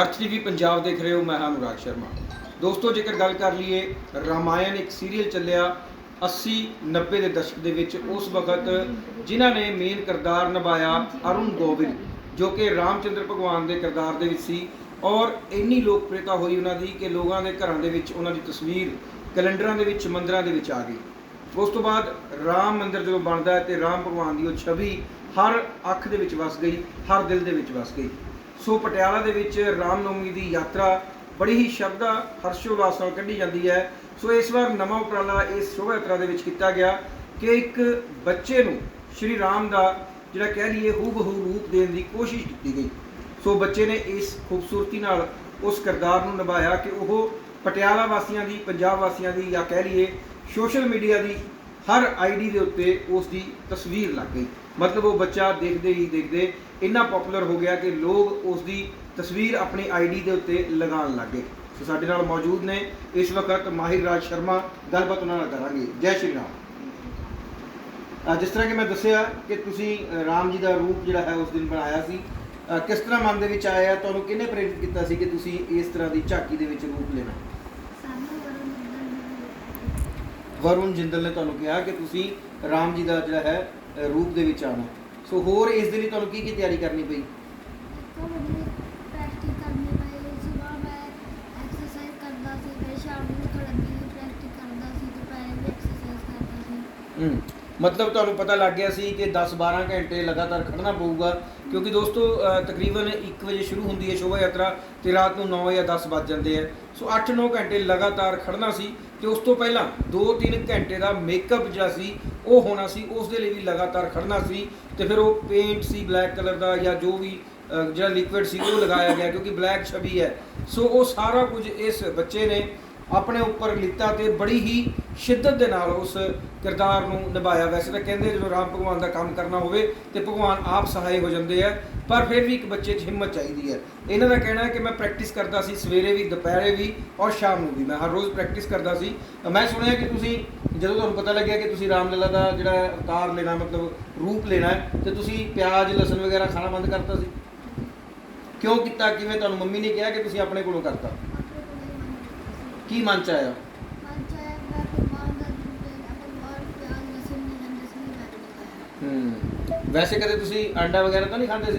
ਅਰਥ ਟੀਵੀ ਪੰਜਾਬ ਦੇਖ ਰਹੇ ਹੋ, ਮੈਂ ਹਾਂ ਅਨੁਰਾਗ ਸ਼ਰਮਾ। ਦੋਸਤੋ, ਜੇਕਰ ਗੱਲ ਕਰ ਲਈਏ, ਰਾਮਾਇਣ ਇੱਕ ਸੀਰੀਅਲ ਚੱਲਿਆ 80 90 ਦੇ ਦਸ਼ਕ ਦੇ ਵਿੱਚ। ਉਸ ਵਕਤ ਜਿਨ੍ਹਾਂ ਨੇ ਮੇਨ ਕਿਰਦਾਰ ਨਿਭਾਇਆ ਅਰੁਣ ਗੋਬਿੰਦ ਜੋ ਕਿ ਰਾਮਚੰਦਰ ਭਗਵਾਨ ਦੇ ਕਿਰਦਾਰ ਦੇ ਵਿੱਚ ਸੀ। ਔਰ ਇੰਨੀ ਲੋਕਪ੍ਰਿਯਤਾ ਹੋਈ ਉਹਨਾਂ ਦੀ ਕਿ ਲੋਕਾਂ ਦੇ ਘਰਾਂ ਦੇ ਵਿੱਚ ਉਹਨਾਂ ਦੀ ਤਸਵੀਰ ਕੈਲੰਡਰਾਂ ਦੇ ਵਿੱਚ, ਮੰਦਰਾਂ ਦੇ ਵਿੱਚ ਆ ਗਈ। ਉਸ ਤੋਂ ਬਾਅਦ ਰਾਮ ਮੰਦਿਰ ਜਦੋਂ ਬਣਦਾ ਹੈ ਤੇ ਰਾਮ ਭਗਵਾਨ ਦੀ ਉਹ ਛਵੀ ਹਰ ਅੱਖ ਦੇ ਵਿੱਚ ਵਸ ਗਈ, ਹਰ ਦਿਲ ਦੇ ਵਿੱਚ ਵਸ ਗਈ। ਸੋ ਪਟਿਆਲਾ ਦੇ ਵਿੱਚ ਰਾਮਨਵਮੀ ਦੀ ਯਾਤਰਾ ਬੜੀ ਹੀ ਸ਼ਰਧਾ ਹਰਸ਼ੋਲਾਸ ਨਾਲ ਕੱਢੀ ਜਾਂਦੀ ਹੈ। ਸੋ ਇਸ ਵਾਰ ਨਵਾਂ ਉਪਰਾਲਾ ਇਸ ਸ਼ੋਭਾ ਯਾਤਰਾ ਦੇ ਵਿੱਚ ਕੀਤਾ ਗਿਆ ਕਿ ਇੱਕ ਬੱਚੇ ਨੂੰ ਸ਼੍ਰੀ ਰਾਮ ਦਾ ਜਿਹੜਾ ਕਹਿ ਲਈਏ ਹੂਬਹੂ ਰੂਪ ਦੇਣ ਦੀ ਕੋਸ਼ਿਸ਼ ਕੀਤੀ ਗਈ। ਸੋ ਬੱਚੇ ਨੇ ਇਸ ਖੂਬਸੂਰਤੀ ਨਾਲ ਉਸ ਕਿਰਦਾਰ ਨੂੰ ਨਿਭਾਇਆ ਕਿ ਉਹ ਪਟਿਆਲਾ ਵਾਸੀਆਂ ਦੀ, ਪੰਜਾਬ ਵਾਸੀਆਂ ਦੀ ਜਾਂ ਕਹਿ ਲਈਏ ਸੋਸ਼ਲ ਮੀਡੀਆ ਦੀ ਹਰ ਆਈਡੀ ਦੇ ਉੱਤੇ ਉਸ ਦੀ ਤਸਵੀਰ ਲੱਗ ਗਈ। ਮਤਲਬ ਉਹ ਬੱਚਾ ਦੇਖਦੇ ਹੀ ਦੇਖਦੇ ਇੰਨਾ ਪਪੂਲਰ ਹੋ ਗਿਆ ਕਿ ਲੋਕ ਉਸ ਦੀ ਤਸਵੀਰ ਆਪਣੀ ਆਈਡੀ ਦੇ ਉੱਤੇ ਲਗਾਉਣ ਲੱਗੇ ਸੋ ਸਾਡੇ ਨਾਲ ਮੌਜੂਦ ਨੇ ਇਸ ਵਕਤ ਮਾਹਿਰ ਰਾਜ ਸ਼ਰਮਾ ਗੱਲਬਾਤ ਉਹਨਾਂ ਨਾਲ ਕਰਾਂਗੇ। ਜੈ ਸ਼੍ਰੀ ਰਾਮ। ਜਿਸ ਤਰ੍ਹਾਂ ਕਿ ਮੈਂ ਦੱਸਿਆ ਕਿ ਤੁਸੀਂ ਰਾਮ ਜੀ ਦਾ ਰੂਪ ਜਿਹੜਾ ਹੈ ਉਸ ਦਿਨ ਬਣਾਇਆ ਸੀ। ਕਿਸ ਤਰ੍ਹਾਂ ਮਨ ਦੇ ਵਿੱਚ ਆਇਆ? ਤੁਹਾਨੂੰ ਕਿਹਨੇ ਪ੍ਰੇਰਿਤ ਕੀਤਾ ਸੀ ਕਿ ਤੁਸੀਂ ਇਸ ਤਰ੍ਹਾਂ ਦੀ ਝਾਕੀ ਦੇ ਵਿੱਚ ਰੂਪ ਲੈਣਾ? ਵਰੁਣ ਜਿੰਦਲ ਨੇ ਤੁਹਾਨੂੰ ਕਿਹਾ ਕਿ ਤੁਸੀਂ ਰਾਮ ਜੀ ਦਾ ਜਿਹੜਾ ਹੈ ਰੂਪ ਦੇ ਵਿੱਚ ਆਉਣਾ। ਸੋ ਹੋਰ ਇਸ ਦੇ ਲਈ ਤੁਹਾਨੂੰ ਕੀ ਕੀ ਤਿਆਰੀ ਕਰਨੀ ਪਈ? ਦੇਖੋ ਮੈਨੂੰ ਪ੍ਰੈਕਟਿਸ ਕਰਨੀ ਪਈ ਸਵੇਰ ਮੈਂ ਐਕਸਰਸਾਈਜ਼ ਕਰਦਾ ਸੀ ਫਿਰ ਸ਼ਾਮ ਨੂੰ ਥੋੜਾ ਵੀ ਪ੍ਰੈਕਟਿਸ ਕਰਦਾ ਸੀ ਦੁਪਹਿਰੇ ਵੀ ਐਕਸਰਸਾਈਜ਼ ਕਰਦਾ ਸੀ। ਹੂੰ ਮਤਲਬ ਤੁਹਾਨੂੰ ਪਤਾ ਲੱਗ ਗਿਆ ਸੀ ਕਿ 10-12 ਘੰਟੇ ਲਗਾਤਾਰ ਖੜਨਾ ਪਊਗਾ ਕਿਉਂਕਿ ਦੋਸਤੋ ਅ, ਤਕਰੀਬਨ 1 ਵਜੇ ਸ਼ੁਰੂ ਹੁੰਦੀ ਹੈ ਸ਼ੋਭਾ ਯਾਤਰਾ ਤੇ ਰਾਤ ਨੂੰ 9 ਜਾਂ 10 ਵੱਜ ਜਾਂਦੇ ਆ। ਸੋ 8-9 ਘੰਟੇ ਲਗਾਤਾਰ ਖੜਨਾ ਸੀ ਤੇ ਉਸ ਤੋਂ ਪਹਿਲਾਂ 2-3 ਘੰਟੇ ਦਾ ਮੇਕਅਪ ਜਿਹੜਾ ਸੀ, ਉਹ ਹੋਣਾ ਸੀ, ਉਸ ਦੇ ਲਈ ਵੀ ਲਗਾਤਾਰ ਖੜਨਾ ਸੀ ਤੇ ਫਿਰ ਉਹ ਪੇਂਟ ਸੀ ਬਲੈਕ ਕਲਰ ਦਾ ਜਾਂ ਜੋ ਵੀ ਜਿਹੜਾ ਲਿਕੁਇਡ ਸੀ ਉਹ ਲਗਾਇਆ ਗਿਆ ਕਿਉਂਕਿ ਬਲੈਕ ਛਵੀ ਹੈ। ਸੋ ਉਹ ਸਾਰਾ ਕੁਝ ਇਸ ਬੱਚੇ ਨੇ ਆਪਣੇ ਉੱਪਰ ਲਿੱਤਾ ਤੇ ਬੜੀ ਹੀ ਸ਼ਿੱਦਤ ਦੇ ਨਾਲ ਉਸ ਕਿਰਦਾਰ ਨੂੰ ਨਿਭਾਇਆ। ਵੈਸੇ ਤਾਂ ਕਹਿੰਦੇ ਜਦੋਂ ਰਾਮ ਭਗਵਾਨ ਦਾ ਕੰਮ ਕਰਨਾ ਹੋਵੇ ਤੇ ਭਗਵਾਨ ਆਪ ਸਹਾਈ ਹੋ ਜਾਂਦੇ ਆ। ਪਰ ਫਿਰ ਵੀ ਇੱਕ ਬੱਚੇ 'ਚ ਹਿੰਮਤ ਚਾਹੀਦੀ ਹੈ। ਇਹਨਾਂ ਦਾ ਕਹਿਣਾ ਹੈ ਕਿ ਮੈਂ ਪ੍ਰੈਕਟਿਸ ਕਰਦਾ ਸੀ ਸਵੇਰੇ ਵੀ, ਦੁਪਹਿਰੇ ਵੀ ਔਰ ਸ਼ਾਮ ਨੂੰ ਵੀ। ਮੈਂ ਹਰ ਰੋਜ਼ ਪ੍ਰੈਕਟਿਸ ਕਰਦਾ ਸੀ। ਮੈਂ ਸੁਣਿਆ ਕਿ ਤੁਸੀਂ, ਜਦੋਂ ਤੁਹਾਨੂੰ ਪਤਾ ਲੱਗਿਆ ਕਿ ਤੁਸੀਂ ਰਾਮਲੀਲਾ ਦਾ ਜਿਹੜਾ ਅਵਤਾਰ ਲੈਣਾ, ਮਤਲਬ ਰੂਪ ਲੈਣਾ ਹੈ, ਤੇ ਤੁਸੀਂ ਪਿਆਜ਼, ਲਸਣ ਵਗੈਰਾ ਖਾਣਾ ਬੰਦ ਕਰਤਾ ਸੀ? ਕਿਉਂ ਕੀਤਾ? ਕਿਵੇਂ? ਤੁਹਾਨੂੰ ਮੰਮੀ ਨੇ ਕਿਹਾ ਕਿ ਤੁਸੀਂ ਆਪਣੇ ਕੋਲੋਂ ਕਰਤਾ? ਕੀ ਮਨ ਚ ਆਇਆ? ਹੂੰ। ਵੈਸੇ ਕਦੇ ਤੁਸੀਂ ਅੰਡਾ ਵਗੈਰਾ ਤਾਂ ਨਹੀਂ ਖਾਂਦੇ ਸੀ?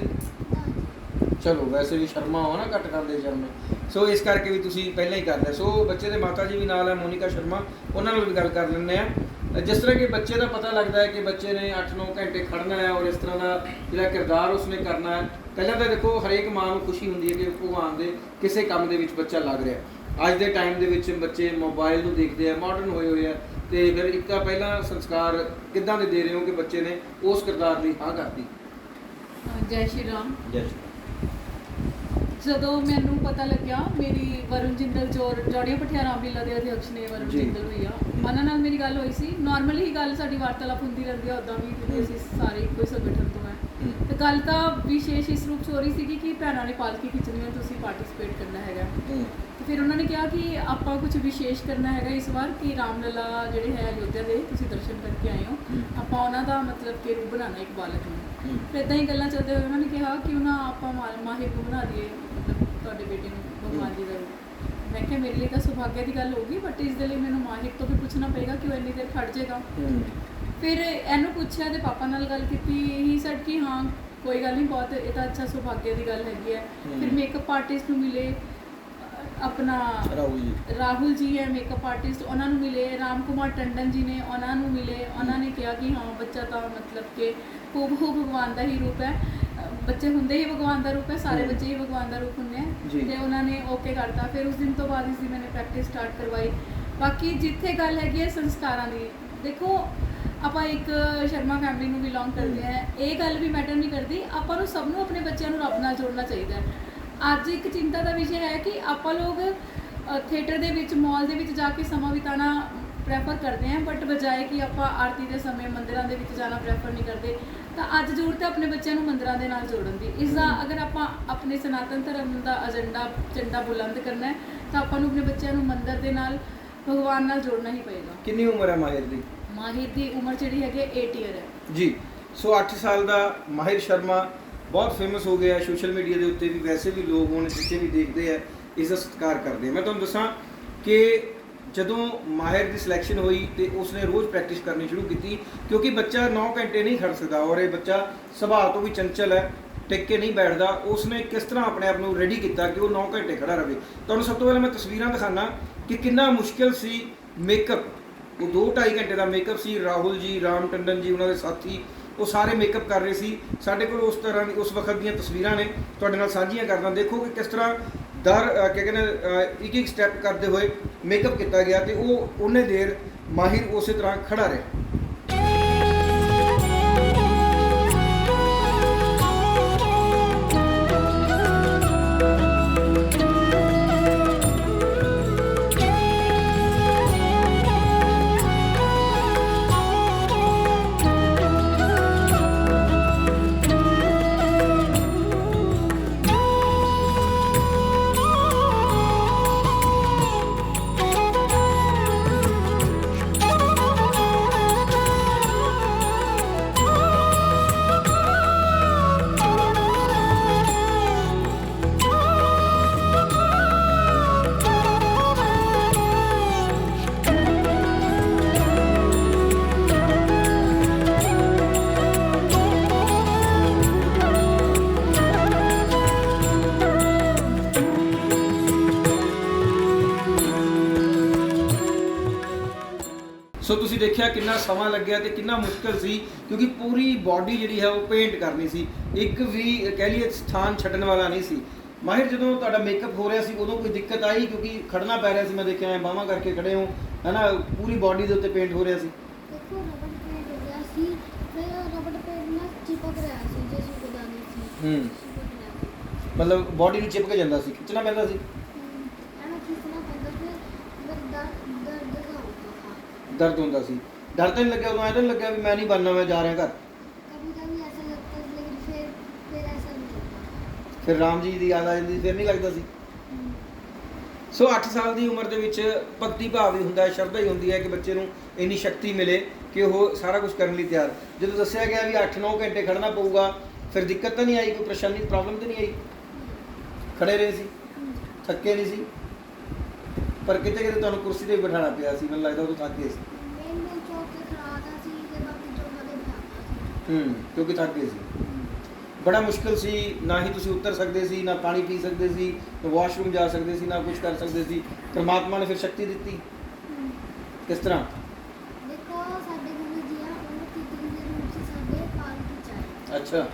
ਚਲੋ ਵੈਸੇ ਵੀ ਸ਼ਰਮਾ ਹੋ ਨਾ ਘੱਟ ਖਾਂਦੇ ਸ਼ਰਮੇ। ਸੋ ਇਸ ਕਰਕੇ ਵੀ ਤੁਸੀਂ ਪਹਿਲਾਂ ਹੀ ਕਰ ਲਿਆ ਸੋ ਬੱਚੇ ਦੇ ਮਾਤਾ ਜੀ ਵੀ ਨਾਲ ਹੈ ਮੋਨਿਕਾ ਸ਼ਰਮਾ ਉਹਨਾਂ ਨਾਲ ਵੀ ਗੱਲ ਕਰ ਲੈਂਦੇ ਆ। ਜਿਸ ਤਰ੍ਹਾਂ ਕਿ ਬੱਚੇ ਦਾ ਪਤਾ ਲੱਗਦਾ ਹੈ ਕਿ ਬੱਚੇ ਨੇ 8-9 ਘੰਟੇ ਖੜਨਾ ਹੈ ਔਰ ਇਸ ਤਰ੍ਹਾਂ ਦਾ ਜਿਹੜਾ ਕਿਰਦਾਰ ਉਸਨੇ ਕਰਨਾ ਹੈ ਪਹਿਲਾਂ ਤਾਂ ਦੇਖੋ ਹਰੇਕ ਮਾਂ ਨੂੰ ਖੁਸ਼ੀ ਹੁੰਦੀ ਹੈ ਕਿ ਭਗਵਾਨ ਦੇ ਕਿਸੇ ਕੰਮ ਦੇ ਵਿੱਚ ਬੱਚਾ ਲੱਗ ਰਿਹਾ। ਅੱਜ ਦੇ ਟਾਈਮ ਦੇ ਵਿੱਚ ਬੱਚੇ ਮੋਬਾਈਲ ਨੂੰ ਦੇਖਦੇ ਆ ਮਾਡਰਨ ਹੋਏ ਹੋਏ ਆ ਤੇ ਫਿਰ ਇੱਕ ਤਾਂ ਪਹਿਲਾਂ ਸੰਸਕਾਰ ਕਿੱਦਾਂ ਦੇ ਦੇ ਰਹੇ ਹੋ ਕਿ ਬੱਚੇ ਨੇ ਉਸ ਕਿਰਦਾਰ ਲਈ ਹਾਂ ਕਰਤੀ? ਜੈ ਸ਼੍ਰੀ ਰਾਮ। ਜੈ ਜਦੋਂ ਮੈਨੂੰ ਪਤਾ ਲੱਗਿਆ ਮੇਰੀ ਵਰੁਣ ਜਿੰਦਲ ਜੋਰ ਜੋੜੀਆਂ ਪਠਿਆਰਾ ਰਾਮਲੀਲਾ ਦੇ ਅਧਿਕਸ਼ ਨੇ ਵਰੁਣ ਜੀ। ਜਿੰਦਲ ਹੋਈ ਆ। ਉਹਨਾਂ ਨਾਲ ਮੇਰੀ ਗੱਲ ਹੋਈ ਸੀ। ਨਾਰਮਲੀ ਹੀ ਗੱਲ ਸਾਡੀ ਵਾਰਤਾਲਾਪ ਹੁੰਦੀ ਰਹਿੰਦੀ ਆ ਉਦਾਂ ਵੀ ਕਿਉਂਕਿ ਅਸੀਂ ਸਾਰੇ ਇੱਕੋ ਹੀ ਸੰਗਠਨ ਤੋਂ ਹੈ। ਤੇ ਗੱਲ ਤਾਂ ਵਿਸ਼ੇਸ਼ ਇਸ ਰੂਪ 'ਚ ਹੋ ਰਹੀ ਸੀਗੀ ਕਿ ਭੈਣਾਂ ਨੇ ਪਾਲਕੀ ਖਿੱਚਣੀ ਹੈ ਤੁਸੀਂ ਪਾਰਟਿਸਿਪੇਟ ਕਰਨਾ ਹੈਗਾ। ਹੂੰ। ਤੇ ਫਿਰ ਉਹਨਾਂ ਨੇ ਕਿਹਾ ਕਿ ਆਪਾਂ ਕੁਝ ਵਿਸ਼ੇਸ਼ ਕਰਨਾ ਹੈਗਾ ਇਸ ਵਾਰ ਕਿ ਰਾਮਲਲਾ ਜਿਹੜੇ ਹੈ ਅਯੋਧਿਆ ਦੇ ਤੁਸੀਂ ਦਰਸ਼ਨ ਕਰਕੇ ਉਹਨਾਂ ਦਾ ਮਤਲਬ ਕਿ ਰੂਪ ਬਣਾਉਣਾ ਇੱਕ ਬਾਲਕ ਨੂੰ। ਫਿਰ ਇਦਾਂ ਹੀ ਗੱਲਾਂ ਚੱਲਦੇ ਹੋਏ ਉਹਨਾਂ ਨੇ ਕਿਹਾ ਕਿ ਉਹਨਾਂ ਆਪਾਂ ਮਾ- ਮਾਹਿਰ ਨੂੰ ਬਣਾ ਦਈਏ ਮਤਲਬ ਤੁਹਾਡੇ ਬੇਟੇ ਨੂੰ ਭਗਵਾਨ ਜੀ ਦਾ ਰੂਪ। ਮੈਂ ਕਿਹਾ ਮੇਰੇ ਲਈ ਤਾਂ ਸੁਭਾਗਿਆ ਦੀ ਗੱਲ ਹੋਗੀ ਬਟ ਇਸ ਦੇ ਲਈ ਮੈਨੂੰ ਮਾਹਿਰ ਤੋਂ ਵੀ ਪੁੱਛਣਾ ਪਏਗਾ ਕਿ ਉਹ ਇੰਨੀ ਦੇਰ ਖੜ ਜਾਏਗਾ ਫਿਰ ਇਹਨੂੰ ਪੁੱਛਿਆ ਤੇ ਪਾਪਾ ਨਾਲ ਗੱਲ ਕੀਤੀ ਹੀ ਸੈਡ ਕਿ ਹਾਂ ਕੋਈ ਗੱਲ ਨਹੀਂ ਬਹੁਤ ਇਹ ਤਾਂ ਅੱਛਾ ਸੁਭਾਗਿਆ ਦੀ ਗੱਲ ਹੈਗੀ ਹੈ। ਫਿਰ ਮੇਕਅਪ ਆਰਟਿਸਟ ਨੂੰ ਮਿਲੇ। ਆਪਣਾ ਰਾਹੁਲ ਜੀ। ਰਾਹੁਲ ਜੀ ਹੈ ਮੇਕਅਪ ਆਰਟਿਸਟ ਉਹਨਾਂ ਨੂੰ ਮਿਲੇ ਰਾਮ ਕੁਮਾਰ ਟੰਡਨ ਜੀ ਨੇ ਉਹਨਾਂ ਨੂੰ ਮਿਲੇ ਉਹਨਾਂ ਨੇ ਕਿਹਾ ਕਿ ਹਾਂ ਬੱਚਾ ਤਾਂ ਮਤਲਬ ਕਿ ਹੂਬਹੂ ਭਗਵਾਨ ਦਾ ਹੀ ਰੂਪ ਹੈ। ਬੱਚੇ ਹੁੰਦੇ ਹੀ ਭਗਵਾਨ ਦਾ ਰੂਪ ਹੈ ਸਾਰੇ। ਬੱਚੇ ਹੀ ਭਗਵਾਨ ਦਾ ਰੂਪ ਹੁੰਦੇ। ਆ। ਤੇ ਉਹਨਾਂ ਨੇ ਓਕੇ ਕਰਤਾ। ਫਿਰ ਉਸ ਦਿਨ ਤੋਂ ਬਾਅਦ ਇਸ ਦੀ ਮੈंने ਪ੍ਰੈਕਟਿਸ ਸਟਾਰਟ ਕਰਵਾਈ। ਬਾਕੀ ਜਿੱਥੇ ਗੱਲ ਹੈਗੀ ਹੈ ਸੰਸਕਾਰਾਂ ਦੀ ਦੇਖੋ ਆਪਾਂ ਇੱਕ ਸ਼ਰਮਾ ਫੈਮਿਲੀ ਨੂੰ ਬਿਲੋਂਗ ਕਰਦੇ ਆ ਇਹ ਗੱਲ ਵੀ ਮੈਟਰ ਨਹੀਂ ਕਰਦੀ। ਆਪਾਂ ਨੂੰ ਸਭ ਨੂੰ ਆਪਣੇ ਬੱਚਿਆਂ ਨੂੰ ਰੱਬ ਨਾਲ ਜੋੜਨਾ ਚਾਹੀਦਾ ਹੈ। ਅੱਜ ਇੱਕ ਚਿੰਤਾ ਦਾ ਵਿਸ਼ਾ ਹੈ ਕਿ ਆਪਾਂ ਲੋਕ ਥੀਏਟਰ ਦੇ ਵਿੱਚ ਮਾਲ ਦੇ ਵਿੱਚ ਜਾ ਕੇ ਸਮਾਂ ਬਿਤਾਉਣਾ ਪ੍ਰੈਫਰ ਕਰਦੇ ਹਾਂ ਬਟ ਬਜਾਏ ਕਿ ਆਪਾਂ ਆਰਤੀ ਦੇ ਸਮੇਂ ਮੰਦਿਰਾਂ ਦੇ ਵਿੱਚ ਜਾਣਾ ਪ੍ਰੈਫਰ ਨਹੀਂ ਕਰਦੇ ਤਾਂ ਅੱਜ ਜ਼ਰੂਰਤ ਹੈ ਆਪਣੇ ਬੱਚਿਆਂ ਨੂੰ ਮੰਦਿਰਾਂ ਦੇ ਨਾਲ ਜੋੜਨ ਦੀ। ਇਸ ਦਾ ਅਗਰ ਆਪਾਂ ਆਪਣੇ ਸਨਾਤਨ ਧਰਮ ਦਾ ਏਜੰਡਾ ਝੰਡਾ ਬੁਲੰਦ ਕਰਨਾ ਹੈ ਤਾਂ ਆਪਾਂ ਨੂੰ ਆਪਣੇ ਬੱਚਿਆਂ ਨੂੰ ਮੰਦਿਰ ਦੇ ਨਾਲ ਭਗਵਾਨ ਨਾਲ ਜੋੜਨਾ ਹੀ ਪਏਗਾ। ਕਿੰਨੀ ਉਮਰ ਹੈ ਮਾਹਿਰ ਦੀ? ਮਾਹਿਰ ਦੀ ਉਮਰ ਜਿਹੜੀ ਹੈਗੀ 8 ਇਅਰ ਹੈ। ਜੀ ਸੋ 8 ਸਾਲ ਦਾ ਮਾਹਿਰ ਸ਼ਰਮਾ ਬਹੁਤ ਫੇਮਸ ਹੋ ਗਿਆ ਸੋਸ਼ਲ ਮੀਡੀਆ ਦੇ ਉੱਤੇ ਵੀ ਵੈਸੇ ਵੀ ਲੋਕ ਹੁਣ ਜਿੱਥੇ ਵੀ ਦੇਖਦੇ ਆ ਇਸ ਦਾ ਸਤਿਕਾਰ ਕਰਦੇ ਆ। ਮੈਂ ਤੁਹਾਨੂੰ ਦੱਸਾਂ ਕਿ ਜਦੋਂ ਮਾਹਿਰ ਦੀ ਸਿਲੈਕਸ਼ਨ ਹੋਈ ਤੇ ਉਸਨੇ ਰੋਜ਼ ਪ੍ਰੈਕਟਿਸ ਕਰਨੀ ਸ਼ੁਰੂ ਕੀਤੀ, ਕਿਉਂਕਿ ਬੱਚਾ 9 ਘੰਟੇ ਨਹੀਂ ਖੜ ਸਕਦਾ ਔਰ ਇਹ ਬੱਚਾ ਸੁਭਾਅ ਤੋਂ ਵੀ ਚੰਚਲ ਹੈ, ਟਿਕ ਕੇ ਨਹੀਂ ਬੈਠਦਾ, ਉਸਨੇ ਕਿਸ ਤਰ੍ਹਾਂ ਆਪਣੇ ਆਪ ਨੂੰ ਰੈਡੀ ਕੀਤਾ ਕਿ ਉਹ 9 ਘੰਟੇ ਖੜਾ ਰਹੇ ਤੁਹਾਨੂੰ ਸਭ ਤੋਂ ਪਹਿਲਾਂ ਮੈਂ ਤਸਵੀਰਾਂ ਦਿਖਾਣਾ ਕਿ ਕਿੰਨਾ ਮੁਸ਼ਕਿਲ ਸੀ ਮੇਕਅਪ ਉਹ 2.5 ਘੰਟੇ ਦਾ ਮੇਕਅਪ ਸੀ, ਰਾਹੁਲ ਜੀ, ਰਾਮ ਟੰਡਨ ਜੀ, ਉਹਨਾਂ ਦੇ ਸਾਥੀ ਉਹ ਸਾਰੇ ਮੇਕਅਪ ਕਰ ਰਹੇ ਸੀ। ਸਾਡੇ ਕੋਲ ਉਸ ਤਰ੍ਹਾਂ ਦੀ ਉਸ ਵਕਤ ਦੀਆਂ ਤਸਵੀਰਾਂ ਨੇ। ਤੁਹਾਡੇ ਨਾਲ ਸਾਂਝੀਆਂ ਕਰਦਾ ਦੇਖੋ ਕਿ ਕਿਸ ਤਰ੍ਹਾਂ ਦਰ ਅਹ, ਕਹਿੰਦੇ ਇੱਕ ਇੱਕ ਸਟੈਪ ਕਰਦੇ ਹੋਏ ਮੇਕਅਪ ਕੀਤਾ ਗਿਆ ਤੇ ਉਹ ਉਹਨੇ ਦੇਰ ਮਾਹਿਰ ਉਸੇ ਤਰ੍ਹਾਂ ਖੜਾ ਰਿਹਾ। ਸੋ ਤੁਸੀਂ ਦੇਖਿਆ ਕਿੰਨਾ ਸਮਾਂ ਲੱਗਿਆ ਤੇ ਕਿੰਨਾ ਮੁਸ਼ਕਲ ਸੀ ਕਿਉਂਕਿ ਪੂਰੀ ਬਾਡੀ ਜਿਹੜੀ ਹੈ ਉਹ ਪੇਂਟ ਕਰਨੀ ਸੀ। ਇੱਕ ਵੀ ਕਹਿ ਲਈਏ ਸਥਾਨ ਛੱਡਣ ਵਾਲਾ ਨਹੀਂ ਸੀ। ਮਾਹਿਰ ਜਦੋਂ ਤੁਹਾਡਾ ਮੇਕਅਪ ਹੋ ਰਿਹਾ ਸੀ ਉਦੋਂ ਕੋਈ ਦਿੱਕਤ ਆਈ? ਕਿਉਂਕਿ ਖੜਨਾ ਪੈ ਰਿਹਾ ਸੀ ਮੈਂ ਦੇਖਿਆ ਬਾਹਾਂ ਕਰਕੇ ਖੜੇ ਹੋ। ਹੈਨਾ ਪੂਰੀ ਬਾਡੀ ਦੇ ਉੱਤੇ ਪੇਂਟ ਹੋ ਰਿਹਾ ਸੀ। ਦੇਖੋ ਰਬੜ ਪੇਂਟ ਹੋ ਗਿਆ ਸੀ ਫਿਰ ਰਬੜ ਪੇਂਟ ਨਾਲ ਚਿਪਕ ਰਿਹਾ ਸੀ ਜੇ ਸੁੱਕਦਾ ਨਹੀਂ ਸੀ। ਹੂੰ। ਚਿਪਕ ਰਿਹਾ ਸੀ। ਮਤਲਬ ਬਾਡੀ ਨੂੰ ਚਿਪਕ ਜਾਂਦਾ ਸੀ ਖਿੱਚਣਾ ਪੈਂਦਾ ਸੀ ਹਮ, ਐਵੇਂ ਖਿੱਚਣਾ ਪੈਂਦਾ ਫਿਰ ਫਿਰ ਦਰਦ ਦਰਦ ਦਾ ਹੁੰਦਾ था ਦਰਦ ਹੁੰਦਾ ਸੀ ਡਰ ਤਾਂ ਨਹੀਂ ਲੱਗਿਆ ਉਦੋਂ ਐਂ ਤਾਂ ਨਹੀਂ ਲੱਗਿਆ ਵੀ ਮੈਂ ਨਹੀਂ ਬਣਨਾ ਮੈਂ ਜਾ ਰਿਹਾ ਘਰ कभी कभी ऐसा लगता है लेकिन फिर फिर ऐसा नहीं लगता ਫਿਰ ਰਾਮ ਜੀ ਦੀ ਯਾਦ ਆ ਜਾਂਦੀ ਸੀ, ਫਿਰ ਨਹੀਂ ਲੱਗਦਾ ਸੀ ਸੋ 8 ਸਾਲ ਦੀ ਉਮਰ ਦੇ ਵਿੱਚ ਭਗਤੀ ਭਾਵ ਹੀ ਹੁੰਦਾ ਹੈ ਸ਼ਰਧਾ ਹੀ ਹੁੰਦੀ ਹੈ ਕਿ ਬੱਚੇ ਨੂੰ ਇੰਨੀ ਸ਼ਕਤੀ ਮਿਲੇ ਕਿ ਉਹ ਸਾਰਾ ਕੁਝ ਕਰਨ ਲਈ ਤਿਆਰ ਜਦੋਂ ਦੱਸਿਆ ਗਿਆ ਵੀ 8-9 ਘੰਟੇ ਖੜਨਾ ਪਊਗਾ ਫਿਰ ਦਿੱਕਤ ਤਾਂ ਨਹੀਂ ਆਈ ਕੋਈ ਪਰੇਸ਼ਾਨੀ ਪ੍ਰੋਬਲਮ ਤਾਂ ਨਹੀਂ ਆਈ ਖੜੇ ਰਹੇ ਸੀ ਥੱਕੇ ਨਹੀਂ ਸੀ ਪਰ ਕਿਤੇ ਕਿਤੇ ਤੁਹਾਨੂੰ ਕੁਰਸੀ ਤੇ ਵੀ ਬਿਠਾਣਾ ਪਿਆ ਸੀ ਮੈਨੂੰ ਲੱਗਦਾ ਉਦੋਂ ਥੱਕ ਗਏ ਸੀ। ਮੈਨੂੰ ਚੌਕ ਤੇ ਸੀ ਥੱਕ ਗਏ ਸੀ। ਬੜਾ ਮੁਸ਼ਕਲ ਸੀ ਨਾ ਹੀ ਤੁਸੀਂ ਉੱਤਰ ਸਕਦੇ ਸੀ ਨਾ ਪਾਣੀ ਪੀ ਸਕਦੇ ਸੀ ਨਾ ਵਾਸ਼ਰੂਮ ਜਾ ਸਕਦੇ ਸੀ ਨਾ ਕੁਝ ਕਰ ਸਕਦੇ ਸੀ। ਪਰਮਾਤਮਾ ਨੇ ਫਿਰ ਸ਼ਕਤੀ ਦਿੱਤੀ। ਕਿਸ ਤਰ੍ਹਾਂ? ਅੱਛਾ।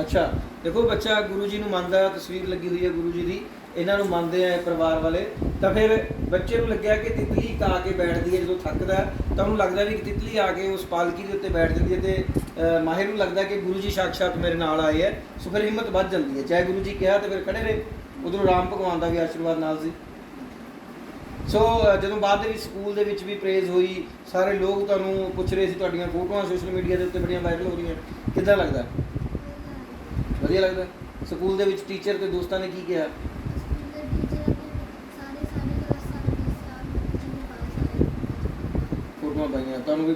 ਅੱਛਾ ਦੇਖੋ ਬੱਚਾ ਗੁਰੂ ਜੀ ਨੂੰ ਮੰਨਦਾ ਤਸਵੀਰ ਲੱਗੀ ਹੋਈ ਹੈ ਗੁਰੂ ਜੀ ਦੀ ਇਹਨਾਂ ਨੂੰ ਮੰਨਦੇ ਆ ਪਰਿਵਾਰ ਵਾਲੇ। ਤਾਂ ਫਿਰ ਬੱਚੇ ਨੂੰ ਲੱਗਿਆ ਕਿ ਤਿਤਲੀ ਇੱਕ ਆ ਕੇ ਬੈਠਦੀ ਹੈ ਜਦੋਂ ਥੱਕਦਾ ਹੈ, ਤਾਂ ਉਹਨੂੰ ਲੱਗਦਾ ਵੀ ਕਿ ਤਿਤਲੀ ਆ ਕੇ ਉਸ ਪਾਲਕੀ ਦੇ ਉੱਤੇ ਬੈਠ ਜਾਂਦੀ ਹੈ ਤੇ ਮਾਹਿਰ ਨੂੰ ਲੱਗਦਾ ਕਿ ਗੁਰੂ ਜੀ ਸਾਕਸ਼ਾਤ ਮੇਰੇ ਨਾਲ ਆਏ ਹੈ ਸੋ ਫਿਰ ਹਿੰਮਤ ਵੱਧ ਜਾਂਦੀ ਹੈ। ਚਾਹੇ ਗੁਰੂ ਜੀ ਕਿਹਾ ਤੇ ਫਿਰ ਖੜੇ ਰਹੇ। ਉਧਰੋਂ ਰਾਮ ਭਗਵਾਨ ਦਾ ਵੀ ਆਸ਼ੀਰਵਾਦ ਨਾਲ ਸੀ। ਸੋ ਜਦੋਂ ਬਾਅਦ ਦੇ ਵਿੱਚ ਸਕੂਲ ਦੇ ਵਿੱਚ ਵੀ ਪ੍ਰੇਜ਼ ਹੋਈ ਸਾਰੇ ਲੋਕ ਤੁਹਾਨੂੰ ਪੁੱਛ ਰਹੇ ਸੀ ਤੁਹਾਡੀਆਂ ਫੋਟੋਆਂ ਸੋਸ਼ਲ ਮੀਡੀਆ ਦੇ ਉੱਤੇ ਬੜੀਆਂ ਵਾਇਰਲ ਹੋ ਰਹੀਆਂ। ਕਿੱਦਾਂ ਲੱਗਦਾ? ਵਧੀਆ ਲੱਗਦਾ। ਸਕੂਲ ਦੇ ਵਿੱਚ ਟੀਚਰ ਤੇ ਦੋਸਤਾਂ ਨੇ ਕੀ ਕਿਹਾ? ਤੁਹਾਨੂੰ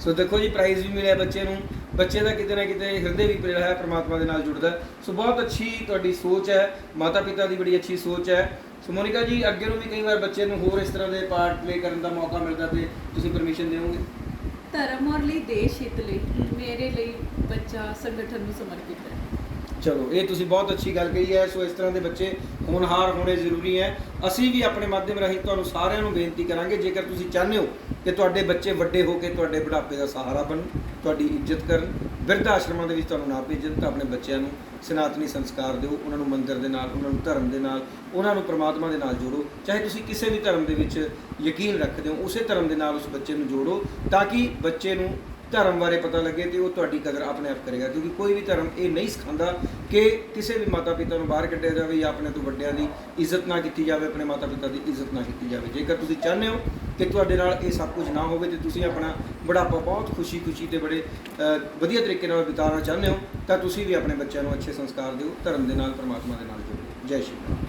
ਸੋ ਦੇਖੋ ਜੀ ਪ੍ਰਾਈਜ਼ ਵੀ ਮਿਲਿਆ ਬੱਚੇ ਨੂੰ। ਬੱਚੇ ਦਾ ਕਿਤੇ ਨਾ ਕਿਤੇ ਹਿਰਦੇ ਵੀ ਜਿਹੜਾ ਹੈ ਪ੍ਰਮਾਤਮਾ ਦੇ ਨਾਲ ਜੁੜਦਾ। ਸੋ ਬਹੁਤ ਅੱਛੀ ਤੁਹਾਡੀ ਸੋਚ ਹੈ। ਮਾਤਾ ਪਿਤਾ ਦੀ ਬੜੀ ਅੱਛੀ ਸੋਚ ਹੈ। ਸੋ ਮੋਨਿਕਾ ਜੀ, ਅੱਗੇ ਨੂੰ ਵੀ ਕਈ ਵਾਰ ਬੱਚੇ ਨੂੰ ਹੋਰ ਇਸ ਤਰ੍ਹਾਂ ਦੇ ਪਾਰਟ ਪਲੇ ਕਰਨ ਦਾ ਮੌਕਾ ਮਿਲਦਾ ਤੇ ਤੁਸੀਂ ਪਰਮਿਸ਼ਨ ਦੇਵੋਗੇ ਧਰਮ ਔਰ ਲਈ ਦੇਸ਼ ਹਿੱਤ ਲਈ ਮੇਰੇ ਲਈ ਬੱਚਾ ਸੰਗਠਨ ਨੂੰ ਸਮਰਪਿਤ ਹੈ। ਚਲੋ, ਇਹ ਤੁਸੀਂ ਬਹੁਤ ਅੱਛੀ ਗੱਲ ਕਹੀ ਹੈ। ਸੋ ਇਸ ਤਰ੍ਹਾਂ ਦੇ ਬੱਚੇ ਹੋਣਹਾਰ ਹੋਣੇ ਜ਼ਰੂਰੀ ਹੈ। ਅਸੀਂ ਵੀ ਆਪਣੇ ਮਾਧਿਅਮ ਰਾਹੀਂ ਤੁਹਾਨੂੰ ਸਾਰਿਆਂ ਨੂੰ ਬੇਨਤੀ ਕਰਾਂਗੇ, ਜੇਕਰ ਤੁਸੀਂ ਚਾਹੁੰਦੇ ਹੋ ਕਿ ਤੁਹਾਡੇ ਬੱਚੇ ਵੱਡੇ ਹੋ ਕੇ ਤੁਹਾਡੇ ਬੁਢਾਪੇ ਦਾ ਸਹਾਰਾ ਬਣਨ, ਤੁਹਾਡੀ ਇੱਜ਼ਤ ਕਰਨ ਬਿਰਧ ਆਸ਼ਰਮਾਂ ਦੇ ਵਿੱਚ ਤੁਹਾਨੂੰ ਨਾ ਭੇਜਣ ਤਾਂ ਆਪਣੇ ਬੱਚਿਆਂ ਨੂੰ ਸਨਾਤਨੀ ਸੰਸਕਾਰ ਦਿਓ, ਉਹਨਾਂ ਨੂੰ ਮੰਦਿਰ ਦੇ ਨਾਲ, ਉਹਨਾਂ ਨੂੰ ਧਰਮ ਦੇ ਨਾਲ, ਉਹਨਾਂ ਨੂੰ ਪ੍ਰਮਾਤਮਾ ਦੇ ਨਾਲ ਜੋੜੋ। ਚਾਹੇ ਤੁਸੀਂ ਕਿਸੇ ਵੀ ਧਰਮ ਦੇ ਵਿੱਚ ਯਕੀਨ ਰੱਖਦੇ ਹੋ, ਉਸੇ ਧਰਮ ਦੇ ਨਾਲ ਉਸ ਬੱਚੇ ਨੂੰ ਜੋੜੋ ਤਾਂ ਕਿ ਬੱਚੇ ਨੂੰ ਧਰਮ ਬਾਰੇ ਪਤਾ ਲੱਗੇ ਤੇ ਉਹ ਤੁਹਾਡੀ ਕਦਰ ਆਪਣੇ ਆਪ ਕਰੇਗਾ। ਕਿਉਂਕਿ ਕੋਈ ਵੀ ਧਰਮ ਇਹ ਨਹੀਂ ਸਿਖਾਉਂਦਾ ਕਿ ਕਿਸੇ ਵੀ ਮਾਤਾ ਪਿਤਾ ਨੂੰ ਬਾਹਰ ਕੱਢਿਆ ਜਾਵੇ ਜਾਂ ਆਪਣੇ ਤੋਂ ਵੱਡਿਆਂ ਦੀ ਇੱਜ਼ਤ ਨਾ ਕੀਤੀ ਜਾਵੇ, ਆਪਣੇ ਮਾਤਾ ਪਿਤਾ ਦੀ ਇੱਜ਼ਤ ਨਾ ਕੀਤੀ ਜਾਵੇ। ਜੇਕਰ ਤੁਸੀਂ ਚਾਹੁੰਦੇ ਹੋ ਕਿ ਤੁਹਾਡੇ ਨਾਲ ਇਹ ਸਭ ਕੁਝ ਨਾ ਹੋਵੇ ਤੇ ਤੁਸੀਂ ਆਪਣਾ ਬੁਢਾਪਾ ਬਹੁਤ ਖੁਸ਼ੀ-ਖੁਸ਼ੀ ਤੇ ਬੜੇ ਵਧੀਆ ਤਰੀਕੇ ਨਾਲ ਬਿਤਾਉਣਾ ਚਾਹੁੰਦੇ ਹੋ, ਤਾਂ ਤੁਸੀਂ ਵੀ ਆਪਣੇ ਬੱਚਿਆਂ ਨੂੰ ਅੱਛੇ ਸੰਸਕਾਰ ਦਿਓ, ਧਰਮ ਦੇ ਨਾਲ, ਪਰਮਾਤਮਾ ਦੇ ਨਾਲ ਜੁੜੋ। ਜੈ ਸ਼੍ਰੀ ਰਾਮ